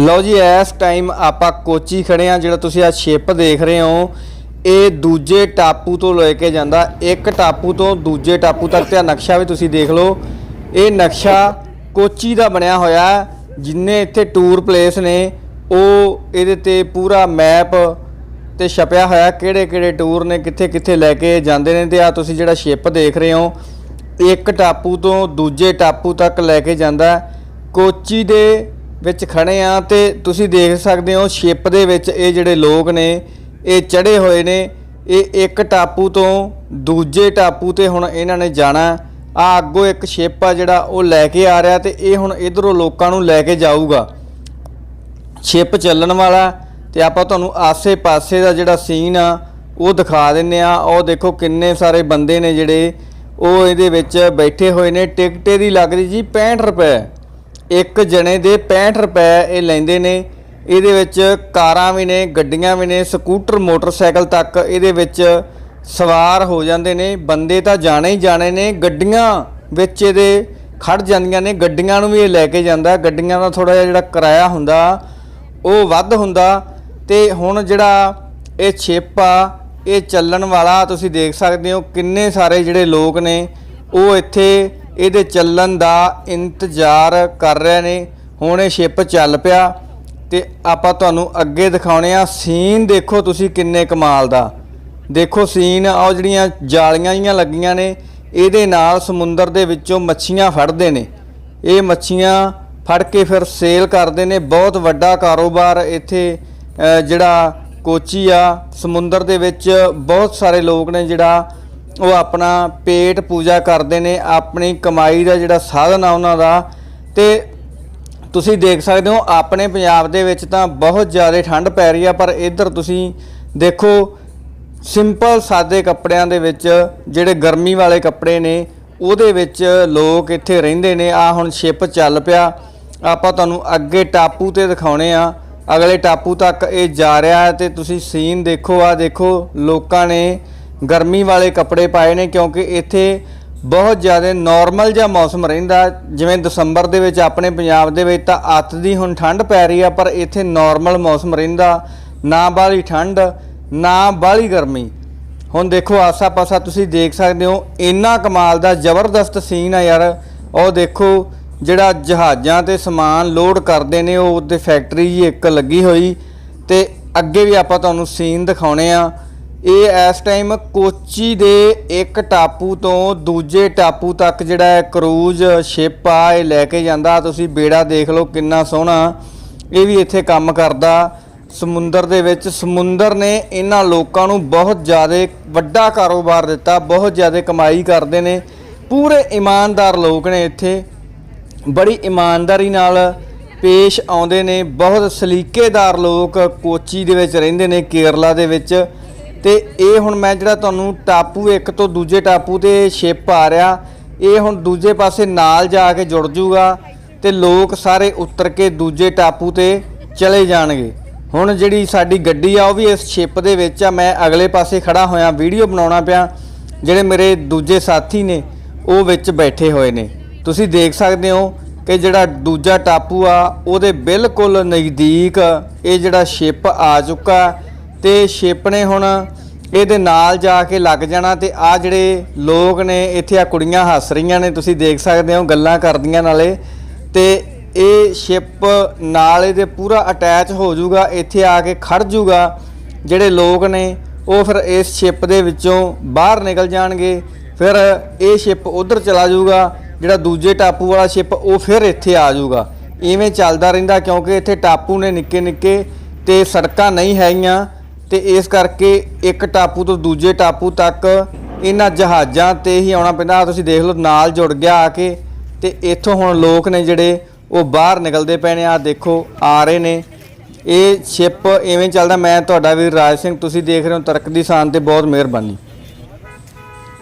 ਲਓ ਜੀ, ਇਸ ਟਾਈਮ ਆਪਾਂ ਕੋਚੀ ਖੜੇ ਆ ਜਿਹੜਾ ਤੁਸੀਂ ਆ ਸ਼ਿਪ ਦੇਖ ਰਹੇ ਹੋ। ਇਹ ਦੂਜੇ ਟਾਪੂ ਤੋਂ ਲੈ ਕੇ ਜਾਂਦਾ। ਇੱਕ ਟਾਪੂ ਤੋਂ ਦੂਜੇ ਟਾਪੂ ਤੱਕ ਤੇ ਨਕਸ਼ਾ ਵੀ ਤੁਸੀਂ ਦੇਖ ਲਓ। ਇਹ ਨਕਸ਼ਾ ਕੋਚੀ ਦਾ ਬਣਿਆ ਹੋਇਆ ਜਿੰਨੇ ਇੱਥੇ ਟੂਰ ਪਲੇਸ ਨੇ, ਉਹ ਇਹਦੇ ਤੇ ਪੂਰਾ ਮੈਪ ਤੇ ਛਪਿਆ ਹੋਇਆ ਕਿਹੜੇ ਕਿਹੜੇ ਟੂਰ ਨੇ ਕਿੱਥੇ ਕਿੱਥੇ ਲੈ ਕੇ ਜਾਂਦੇ ਨੇ। ਤੇ ਆ ਤੁਸੀਂ ਜਿਹੜਾ ਸ਼ਿਪ ਦੇਖ ਰਹੇ ਹੋ, ਇੱਕ ਟਾਪੂ ਤੋਂ ਦੂਜੇ ਟਾਪੂ ਤੱਕ ਲੈ ਕੇ ਜਾਂਦਾ। ਕੋਚੀ ਦੇ ਵਿੱਚ ਖੜੇ ਆ ਤੇ ਤੁਸੀਂ ਦੇਖ ਸਕਦੇ ਹੋ ਸ਼ਿਪ ਦੇ ਵਿੱਚ ਇਹ ਜਿਹੜੇ ਲੋਕ ਨੇ, ਇਹ ਚੜੇ ਹੋਏ ਨੇ, ਇਹ ਇੱਕ ਟਾਪੂ ਤੋਂ ਦੂਜੇ ਟਾਪੂ ਤੇ ਹੁਣ ਇਹਨਾਂ ਨੇ ਜਾਣਾ। ਆ ਅੱਗੋਂ ਇੱਕ ਸ਼ਿਪ ਆ ਜਿਹੜਾ ਉਹ ਲੈ ਕੇ ਆ ਰਿਹਾ ਤੇ ਇਹ ਹੁਣ ਇਧਰੋਂ ਲੋਕਾਂ ਨੂੰ ਲੈ ਕੇ ਜਾਊਗਾ। ਸ਼ਿਪ ਚੱਲਣ ਵਾਲਾ ਤੇ ਆਪਾਂ ਤੁਹਾਨੂੰ ਆਸੇ-ਪਾਸੇ ਦਾ ਜਿਹੜਾ ਸੀਨ ਆ, ਉਹ ਦਿਖਾ ਦਿੰਨੇ ਆ। ਉਹ ਦੇਖੋ ਕਿੰਨੇ ਸਾਰੇ ਬੰਦੇ ਨੇ ਜਿਹੜੇ ਉਹ ਇਹਦੇ ਵਿੱਚ ਬੈਠੇ ਹੋਏ ਨੇ। ਟਿਕਟ ਇਹਦੀ ਲੱਗਦੀ ਜੀ 65 ਰੁਪਏ। ਇੱਕ ਜਣੇ ਦੇ 65 ਰੁਪਏ ਇਹ ਲੈਂਦੇ ਨੇ। ਇਹਦੇ ਵਿੱਚ ਕਾਰਾਂ ਵੀ ਨੇ, ਗੱਡੀਆਂ ਵੀ ਨੇ, ਸਕੂਟਰ, ਮੋਟਰਸਾਈਕਲ ਤੱਕ ਇਹਦੇ ਵਿੱਚ ਸਵਾਰ ਹੋ ਜਾਂਦੇ ਨੇ। ਬੰਦੇ ਤਾਂ ਜਾਣੇ ਹੀ ਜਾਣੇ ਨੇ। ਗੱਡੀਆਂ ਵਿੱਚ ਇਹਦੇ ਖੜ ਜਾਂਦੀਆਂ ਨੇ। ਗੱਡੀਆਂ ਨੂੰ ਵੀ ਇਹ ਲੈ ਕੇ ਜਾਂਦਾ। ਗੱਡੀਆਂ ਦਾ ਥੋੜਾ ਜਿਹਾ ਜਿਹੜਾ ਕਿਰਾਇਆ ਹੁੰਦਾ, ਉਹ ਵੱਧ ਹੁੰਦਾ। ਤੇ ਹੁਣ ਜਿਹੜਾ ਇਹ ਛਿਪ ਆ ਇਹ ਚੱਲਣ ਵਾਲਾ, ਤੁਸੀਂ ਦੇਖ ਸਕਦੇ ਹੋ ਕਿੰਨੇ ਸਾਰੇ ਜਿਹੜੇ ਲੋਕ ਨੇ, ਉਹ ਇੱਥੇ ਇਹਦੇ ਚੱਲਣ ਦਾ ਇੰਤਜ਼ਾਰ ਕਰ ਰਹੇ ਨੇ। ਹੁਣ ਇਹ ਸ਼ਿਪ ਚੱਲ ਪਿਆ ਤੇ ਆਪਾਂ ਤੁਹਾਨੂੰ ਅੱਗੇ ਦਿਖਾਉਣੇ ਆ ਸੀਨ। ਦੇਖੋ ਤੁਸੀਂ ਕਿੰਨੇ ਕਮਾਲ ਦਾ। ਦੇਖੋ ਸੀਨ ਉਹ ਜਿਹੜੀਆਂ ਜਾਲੀਆਂ ਜੀਆਂ ਲੱਗੀਆਂ ਨੇ, ਇਹਦੇ ਨਾਲ ਸਮੁੰਦਰ ਦੇ ਵਿੱਚੋਂ ਮੱਛੀਆਂ ਫੜਦੇ ਨੇ। ਇਹ ਮੱਛੀਆਂ ਫੜ ਕੇ ਫਿਰ ਸੇਲ ਕਰਦੇ ਨੇ। ਬਹੁਤ ਵੱਡਾ ਕਾਰੋਬਾਰ ਇੱਥੇ ਜਿਹੜਾ ਕੋਚੀ ਆ, ਸਮੁੰਦਰ ਦੇ ਵਿੱਚ ਬਹੁਤ ਸਾਰੇ ਲੋਕ ਨੇ ਜਿਹੜਾ ਉਹ ਆਪਣਾ ਪੇਟ ਪੂਜਾ ਕਰਦੇ ਨੇ, ਆਪਣੀ ਕਮਾਈ ਦਾ ਜਿਹੜਾ ਸਾਧਨ ਆ ਉਹਨਾਂ ਦਾ। ਤੇ ਤੁਸੀਂ ਦੇਖ ਸਕਦੇ ਹੋ, ਆਪਣੇ ਪੰਜਾਬ ਦੇ ਵਿੱਚ ਤਾਂ ਬਹੁਤ ਜ਼ਿਆਦਾ ਠੰਡ ਪੈ ਰਹੀ ਆ, ਪਰ ਇੱਧਰ ਤੁਸੀਂ ਦੇਖੋ, ਸਿੰਪਲ ਸਾਦੇ ਕੱਪੜਿਆਂ ਦੇ ਵਿੱਚ ਜਿਹੜੇ ਗਰਮੀ ਵਾਲੇ ਕੱਪੜੇ ਨੇ, ਉਹਦੇ ਵਿੱਚ ਲੋਕ ਇੱਥੇ ਰਹਿੰਦੇ ਨੇ। ਆ ਹੁਣ ਸ਼ਿਪ ਚੱਲ ਪਿਆ। ਆਪਾਂ ਤੁਹਾਨੂੰ ਅੱਗੇ ਟਾਪੂ ਤੇ ਦਿਖਾਉਣੇ ਆ। ਅਗਲੇ ਟਾਪੂ ਤੱਕ ਇਹ ਜਾ ਰਿਹਾ ਹੈ ਤੇ ਤੁਸੀਂ ਸੀਨ ਦੇਖੋ ਆ ਦੇਖੋ, ਲੋਕਾਂ ਨੇ ਗਰਮੀ ਵਾਲੇ ਕੱਪੜੇ ਪਾਏ ਨੇ ਕਿਉਂਕਿ ਇੱਥੇ ਬਹੁਤ ਜ਼ਿਆਦਾ ਨਾਰਮਲ ਜਿਹਾ ਮੌਸਮ ਰਹਿੰਦਾ। ਜਿਵੇਂ ਦਸੰਬਰ ਦੇ ਵਿੱਚ ਆਪਣੇ ਪੰਜਾਬ ਦੇ ਵਿੱਚ ਤਾਂ ਅੱਤ ਦੀ ਹੁਣ ਠੰਡ ਪੈ ਰਹੀ ਆ, ਪਰ ਇੱਥੇ ਨਾਰਮਲ ਮੌਸਮ ਰਹਿੰਦਾ। ਨਾ ਬਾਹਲੀ ਠੰਡ, ਨਾ ਬਾਹਲੀ ਗਰਮੀ। ਹੁਣ ਦੇਖੋ, ਆਸਾ-ਪਾਸਾ ਤੁਸੀਂ ਦੇਖ ਸਕਦੇ ਹੋ, ਇੰਨਾ ਕਮਾਲ ਦਾ ਜ਼ਬਰਦਸਤ ਸੀਨ ਆ ਯਾਰ। ਉਹ ਦੇਖੋ, ਜਿਹੜਾ ਜਹਾਜ਼ਾਂ ਤੇ ਸਮਾਨ ਲੋਡ ਕਰਦੇ ਨੇ, ਉਹ ਉਹਦੇ ਫੈਕਟਰੀ ਜੀ ਇੱਕ ਲੱਗੀ ਹੋਈ। ਤੇ ਅੱਗੇ ਵੀ ਆਪਾਂ ਤੁਹਾਨੂੰ ਸੀਨ ਦਿਖਾਉਣੇ ਆ। ਇਹ ਇਸ ਟਾਈਮ ਕੋਚੀ ਦੇ ਇੱਕ ਟਾਪੂ ਤੋਂ ਦੂਜੇ ਟਾਪੂ ਤੱਕ ਜਿਹੜਾ ਹੈ ਕਰੂਜ਼ ਸ਼ਿਪ ਆ, ਇਹ ਲੈ ਕੇ ਜਾਂਦਾ। ਤੁਸੀਂ ਬੇੜਾ ਦੇਖ ਲਓ ਕਿੰਨਾ ਸੋਹਣਾ। ਇਹ ਵੀ ਇੱਥੇ ਕੰਮ ਕਰਦਾ। ਸਮੁੰਦਰ ਦੇ ਵਿੱਚ, ਸਮੁੰਦਰ ਨੇ ਇਹਨਾਂ ਲੋਕਾਂ ਨੂੰ ਬਹੁਤ ਜ਼ਿਆਦਾ ਵੱਡਾ ਕਾਰੋਬਾਰ ਦਿੱਤਾ, ਬਹੁਤ ਜ਼ਿਆਦਾ ਕਮਾਈ ਕਰਦੇ ਨੇ। ਪੂਰੇ ਇਮਾਨਦਾਰ ਲੋਕ ਨੇ ਇੱਥੇ। ਬੜੀ ਇਮਾਨਦਾਰੀ ਨਾਲ ਪੇਸ਼ ਆਉਂਦੇ ਨੇ। ਬਹੁਤ ਸਲੀਕੇਦਾਰ ਲੋਕ ਕੋਚੀ ਦੇ ਵਿੱਚ ਰਹਿੰਦੇ ਨੇ, ਕੇਰਲਾ ਦੇ ਵਿੱਚ। ਤੇ ਇਹ ਹੁਣ ਮੈਂ ਜਿਹੜਾ ਤੁਹਾਨੂੰ ਟਾਪੂ ਇੱਕ ਤੋਂ ਦੂਜੇ ਟਾਪੂ ਤੇ ਸ਼ਿਪ ਆ ਰਿਹਾ, ਇਹ ਹੁਣ ਦੂਜੇ ਪਾਸੇ ਨਾਲ ਜਾ ਕੇ ਜੁੜ ਜੂਗਾ ਤੇ ਲੋਕ ਸਾਰੇ ਉਤਰ ਕੇ ਦੂਜੇ ਟਾਪੂ ਤੇ ਚਲੇ ਜਾਣਗੇ। ਹੁਣ ਜਿਹੜੀ ਸਾਡੀ ਗੱਡੀ ਆ, ਉਹ ਵੀ ਇਸ ਸ਼ਿਪ ਦੇ ਵਿੱਚ ਆ। ਮੈਂ ਅਗਲੇ ਪਾਸੇ ਖੜਾ ਹੋਇਆ, ਵੀਡੀਓ ਬਣਾਉਣਾ ਪਿਆ। ਜਿਹੜੇ ਮੇਰੇ ਦੂਜੇ ਸਾਥੀ ਨੇ, ਉਹ ਵਿੱਚ ਬੈਠੇ ਹੋਏ ਨੇ। ਤੁਸੀਂ ਦੇਖ ਸਕਦੇ ਹੋ ਕਿ ਜਿਹੜਾ ਦੂਜਾ ਟਾਪੂ ਆ, ਉਹਦੇ ਬਿਲਕੁਲ ਨਜ਼ਦੀਕ ਇਹ ਜਿਹੜਾ ਸ਼ਿਪ ਆ ਚੁੱਕਾ। ਤੇ ਸ਼ਿਪ ਨੇ ਹੁਣ ਇਹਦੇ ਨਾਲ ਜਾ ਕੇ ਲੱਗ ਜਾਣਾ ਤੇ ਆ ਜਿਹੜੇ ਲੋਕ ਨੇ, ਇੱਥੇ ਆ ਕੁੜੀਆਂ ਹੱਸ ਰਹੀਆਂ ਨੇ, ਤੁਸੀਂ ਦੇਖ ਸਕਦੇ ਹੋ ਗੱਲਾਂ ਕਰਦੀਆਂ ਨਾਲੇ। ਤੇ ਇਹ ਸ਼ਿਪ ਨਾਲ ਇਹਦੇ ਪੂਰਾ ਅਟੈਚ ਹੋ ਜਾਊਗਾ, ਇੱਥੇ ਆ ਕੇ ਖੜ ਜਾਊਗਾ। ਜਿਹੜੇ ਲੋਕ ਨੇ, ਉਹ ਫਿਰ ਇਸ ਸ਼ਿਪ ਦੇ ਵਿੱਚੋਂ ਬਾਹਰ ਨਿਕਲ ਜਾਣਗੇ। ਫਿਰ ਇਹ ਸ਼ਿਪ ਉਧਰ ਚਲਾ ਜਾਊਗਾ, ਜਿਹੜਾ ਦੂਜੇ ਟਾਪੂ ਵਾਲਾ ਸ਼ਿਪ ਉਹ ਫਿਰ ਇੱਥੇ ਆ ਜਾਊਗਾ। ਇਵੇਂ ਚੱਲਦਾ ਰਹਿੰਦਾ ਕਿਉਂਕਿ ਇੱਥੇ ਟਾਪੂ ਨੇ ਨਿੱਕੇ ਨਿੱਕੇ ਤੇ ਸੜਕਾਂ ਨਹੀਂ ਹੈਗੀਆਂ। ਤੇ ਇਸ ਕਰਕੇ ਇੱਕ ਟਾਪੂ ਤੋਂ ਦੂਜੇ ਟਾਪੂ ਤੱਕ ਇਹਨਾਂ ਜਹਾਜ਼ਾਂ ਤੇ ਹੀ ਆਉਣਾ ਪੈਂਦਾ। ਆਹ ਤੁਸੀਂ ਦੇਖ ਲਓ, ਨਾਲ ਜੁੜ ਗਿਆ ਆ ਕੇ ਤੇ ਇੱਥੋਂ ਹੁਣ ਲੋਕ ਨੇ ਜਿਹੜੇ ਉਹ ਬਾਹਰ ਨਿਕਲਦੇ ਪਏ ਨੇ। ਆ ਦੇਖੋ, ਆ ਰਹੇ ਨੇ। ਇਹ ਸ਼ਿਪ ਐਵੇਂ ਚੱਲਦਾ। ਮੈਂ ਤੁਹਾਡਾ ਵੀਰ ਰਾਜ ਸਿੰਘ, ਤੁਸੀਂ ਦੇਖ ਰਹੇ ਹੋ ਤਰਕ ਦੀ ਸ਼ਾਨ ਤੇ ਬਹੁਤ ਮਿਹਰਬਾਨੀ।